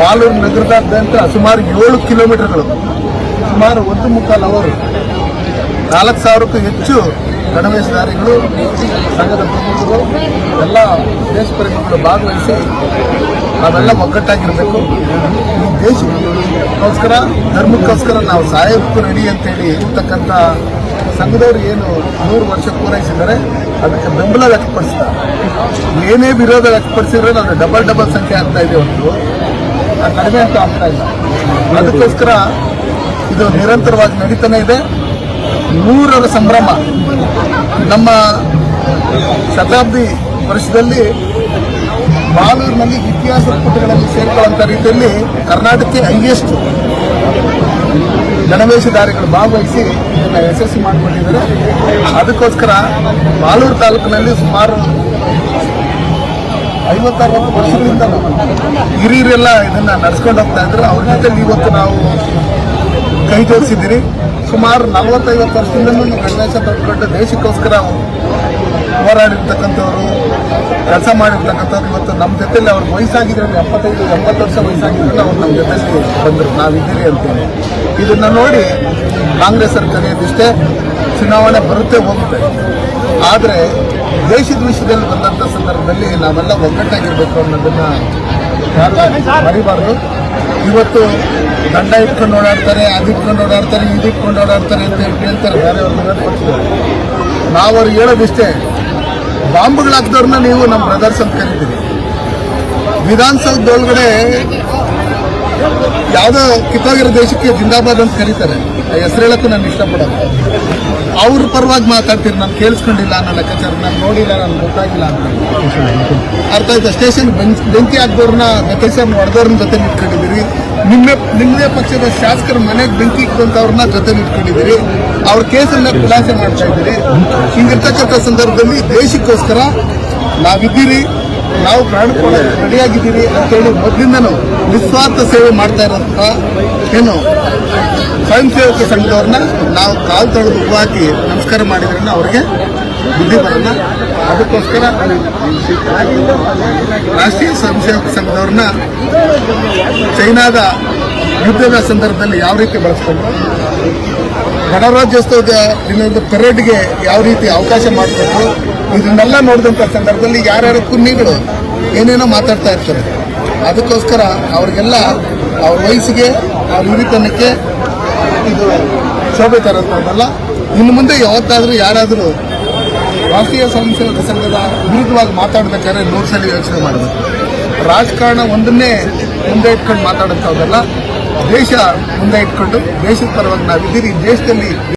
ಮಾಲೂರು ನಗರದಾದ್ಯಂತ ಸುಮಾರು ಏಳು ಕಿಲೋಮೀಟರ್ಗಳು, ಸುಮಾರು ಒಂದು ಮುಕ್ಕಾಲು ಅವರು. ನಾಲ್ಕು ಸಾವಿರಕ್ಕೂ ಹೆಚ್ಚು ಗಣವೇಶಧಾರಿಗಳು, ಸಂಘದ ಪ್ರಮುಖರು, ಎಲ್ಲ ದೇಶ ಪ್ರೇಮಿಗಳು ಭಾಗವಹಿಸಿ ನಾವೆಲ್ಲ ಒಗ್ಗಟ್ಟಾಗಿರಬೇಕು. ಈ ದೇಶಕ್ಕೋಸ್ಕರ, ಧರ್ಮಕ್ಕೋಸ್ಕರ ನಾವು ಸಾಯಕ್ಕೂ ರೆಡಿ ಅಂತೇಳಿ ಇರ್ತಕ್ಕಂಥ ಸಂಘದವರು ಏನು ನೂರು ವರ್ಷ ಪೂರೈಸಿದ್ದಾರೆ. ಅದಕ್ಕೆ ಬೆಂಬಲ ವ್ಯಕ್ತಪಡಿಸ್ತಾರೆ ಏನೇ ವಿರೋಧ ವ್ಯಕ್ತಪಡಿಸಿದ್ರೆ ನಾವು ಡಬಲ್ ಡಬಲ್ ಸಂಖ್ಯೆ ಆಗ್ತಾ ಇದೆ ಆ ಕಡಿಮೆ ಅಂತ ಆಗ್ತಾ ಇಲ್ಲ. ಅದಕ್ಕೋಸ್ಕರ ಇದು ನಿರಂತರವಾಗಿ ನಡೀತಾನೆ ಇದೆ. ನೂರರ ಸಂಭ್ರಮ ನಮ್ಮ ಶತಾಬ್ದಿ ವರ್ಷದಲ್ಲಿ ಬಾಲೂರಿನಲ್ಲಿ ಇತಿಹಾಸ ಪುಟಗಳಲ್ಲಿ ಸೇರ್ಕೊಳ್ಳುವಂಥ ರೀತಿಯಲ್ಲಿ ಕರ್ನಾಟಕಕ್ಕೆ ಹೈಯೆಸ್ಟ್ ಗಣವೇಶಧಾರಿಗಳು ಭಾಗವಹಿಸಿ ಇದನ್ನು ಯಶಸ್ವಿ ಮಾಡಿಕೊಂಡಿದ್ದಾರೆ ಅದಕ್ಕೋಸ್ಕರ ಬಾಲೂರು ತಾಲೂಕಿನಲ್ಲಿ ಸುಮಾರು ಐವತ್ತರವತ್ತು ವರ್ಷಗಳಿಂದ ಹಿರಿಯರೆಲ್ಲ ಇದನ್ನ ನಡ್ಸ್ಕೊಂಡು ಹೋಗ್ತಾ ಇದ್ರು. ಅವ್ರ ಜೊತೆ ಇವತ್ತು ನಾವು ಕೈ ಜೋಡಿಸಿದ್ದೀರಿ. ಸುಮಾರು ನಲವತ್ತೈವತ್ತು ವರ್ಷದಿಂದಲೂ ಗಣೇಶ ತೊಟ್ಕೊಂಡು ದೇಶಕ್ಕೋಸ್ಕರ ಹೋರಾಡಿರ್ತಕ್ಕಂಥವ್ರು, ಕೆಲಸ ಮಾಡಿರ್ತಕ್ಕಂಥವ್ರು ಇವತ್ತು ನಮ್ಮ ಜೊತೆಲಿ ಅವ್ರ ವಯಸ್ಸಾಗಿದ್ರೆ ಎಪ್ಪತ್ತೈದು ಎಂಬತ್ತು ವರ್ಷ ವಯಸ್ಸಾಗಿದ್ರೆ ಅವ್ರು ನಮ್ಮ ಜೊತೆಲಿ ಬಂದರು. ನಾವಿದ್ದೀರಿ ಅಂತೇಳಿ. ಇದನ್ನು ನೋಡಿ ಕಾಂಗ್ರೆಸ್ ಸರ್ಕಾರ ಇದಿಷ್ಟೇ ಚುನಾವಣೆ ಬರುತ್ತೆ ಹೋಗುತ್ತೆ. ಆದರೆ ದೇಶದ ವಿಷಯದಲ್ಲಿ ಬಂದಂಥ ಸಂದರ್ಭದಲ್ಲಿ ನಾವೆಲ್ಲ ಒಗ್ಗಟ್ಟಾಗಿರ್ಬೇಕು ಅನ್ನೋದನ್ನ ಮರಿಬಾರ್ದು. ಇವತ್ತು ದಂಡ ಇಟ್ಕೊಂಡು ಓಡಾಡ್ತಾರೆ, ಅದು ಇಟ್ಕೊಂಡು ಓಡಾಡ್ತಾರೆ, ಇದು ಓಡಾಡ್ತಾರೆ ಅಂತ ಹೇಳಿ ಹೇಳ್ತಾರೆ ಬೇರೆ ವಿರೋಧ ಪಕ್ಷದವರು ನಾವು ಅವ್ರಿಗೆ ಹೇಳೋದಿಷ್ಟೇ ಬಾಂಬ್ಗಳು ಹಾಕ್ದವ್ರನ್ನ ನೀವು ನಮ್ಮ ಬ್ರದರ್ಸ್ ಅಂತ ಕರಿತೀವಿ ವಿಧಾನಸೌಧದೊಳಗಡೆ ಯಾವುದೋ ಕಿತ್ತಾಗಿರೋ ದೇಶಕ್ಕೆ ಜಿಂದಾಬಾದ್ ಅಂತ ಕರೀತಾರೆ. ಆ ಹೆಸರು ಹೇಳಕ್ಕೂ ನಾನು ಇಷ್ಟಪಡೋದು ಅವ್ರ ಪರವಾಗಿ ಮಾತಾಡ್ತೀರಿ, ನಾನು ಕೇಳಿಸ್ಕೊಂಡಿಲ್ಲ ಅನ್ನೋ ಲೆಕ್ಕಾಚಾರ, ನಾನು ನೋಡಿಲ್ಲ ನಾನು ಗೊತ್ತಾಗಿಲ್ಲ ಅಂತ. ಅರ್ಥ ಆಯ್ತಾ? ಸ್ಟೇಷನ್ ಬೆಂಕಿ ಹಾಕ್ದವ್ರನ್ನ ಲೆಕ್ಕಾಚಾರ ಹೊಡೆದವ್ರನ್ನ ಜೊತೆ ನಿಂತ್ಕೊಂಡಿದ್ದೀರಿ. ನಿಮ್ಮ ನಿಮ್ಮದೇ ಪಕ್ಷದ ಶಾಸಕರ ಮನೆಗೆ ಬೆಂಕಿ ಇಕ್ಕಂತವ್ರನ್ನ ಜೊತೆ ನಿಂತ್ಕೊಂಡಿದ್ದೀರಿ. ಅವ್ರ ಕೇಸನ್ನ ಖುಲಾಸೆ ಮಾಡ್ತಾ ಇದ್ದೀರಿ. ಹಿಂಗಿರ್ತಕ್ಕಂಥ ಸಂದರ್ಭದಲ್ಲಿ ದೇಶಕ್ಕೋಸ್ಕರ ನಾವಿದ್ದೀರಿ. ನಾವು ಪ್ರಾಣ ರೆಡಿಯಾಗಿದ್ದೀರಿ ಅಂತೇಳಿ ಮೊದಲಿಂದನೂ ನಿಸ್ವಾರ್ಥ ಸೇವೆ ಮಾಡ್ತಾ ಇರೋಂಥ ಏನು ಸ್ವಯಂ ಸೇವಕ ಸಂಘದವ್ರನ್ನ ನಾವು ಕಾಲು ತೊಳೆದು ಹಾಕಿ ನಮಸ್ಕಾರ ಮಾಡಿದ್ರನ್ನ ಅವ್ರಿಗೆ ಬುದ್ಧಿ ಬರೋಣ ಅದಕ್ಕೋಸ್ಕರ ರಾಷ್ಟ್ರೀಯ ಸ್ವಯಂ ಸೇವಕ ಸಂಘದವ್ರನ್ನ ಚೈನಾದ ಯುದ್ಧದ ಸಂದರ್ಭದಲ್ಲಿ ಯಾವ ರೀತಿ ಬಳಸ್ಕೊಂಡು ಗಣರಾಜ್ಯೋತ್ಸವದ ದಿನದ ಪೆರೇಡ್ಗೆ ಯಾವ ರೀತಿ ಅವಕಾಶ ಮಾಡಿಕೊಟ್ರು ಇದನ್ನೆಲ್ಲ ನೋಡಿದಂಥ ಸಂದರ್ಭದಲ್ಲಿ ಯಾರ್ಯಾರು ಕುನ್ನಿಗಳು ಏನೇನೋ ಮಾತಾಡ್ತಾ ಇರ್ತಾರೆ. ಅದಕ್ಕೋಸ್ಕರ ಅವ್ರಿಗೆಲ್ಲ ಅವ್ರ ವಯಸ್ಸಿಗೆ ಅವ್ರ ಹಿರಿತನಕ್ಕೆ ಇದು ಶೋಭೆ ತರೋದಲ್ಲ ಇನ್ನು ಮುಂದೆ ಯಾವತ್ತಾದರೂ ಯಾರಾದರೂ ರಾಷ್ಟ್ರೀಯ ಸ್ವಯಂ ಸೇವಕ ಸಂಘದ ವಿರುದ್ಧವಾಗಿ ಮಾತಾಡಬೇಕಾದ್ರೆ ನೂರು ಸಲ ಯೋಚನೆ ಮಾಡಬೇಕು ರಾಜಕಾರಣ ಒಂದನ್ನೇ ಮುಂದೆ ಇಟ್ಕೊಂಡು ಮಾತಾಡುವಂಥದ್ದಲ್ಲ ದೇಶ ಮುಂದೆ ಇಟ್ಕೊಂಡು ದೇಶದ ಪರವಾಗಿ ನಾವಿದ್ದೀರಿ. ದೇಶದಲ್ಲಿ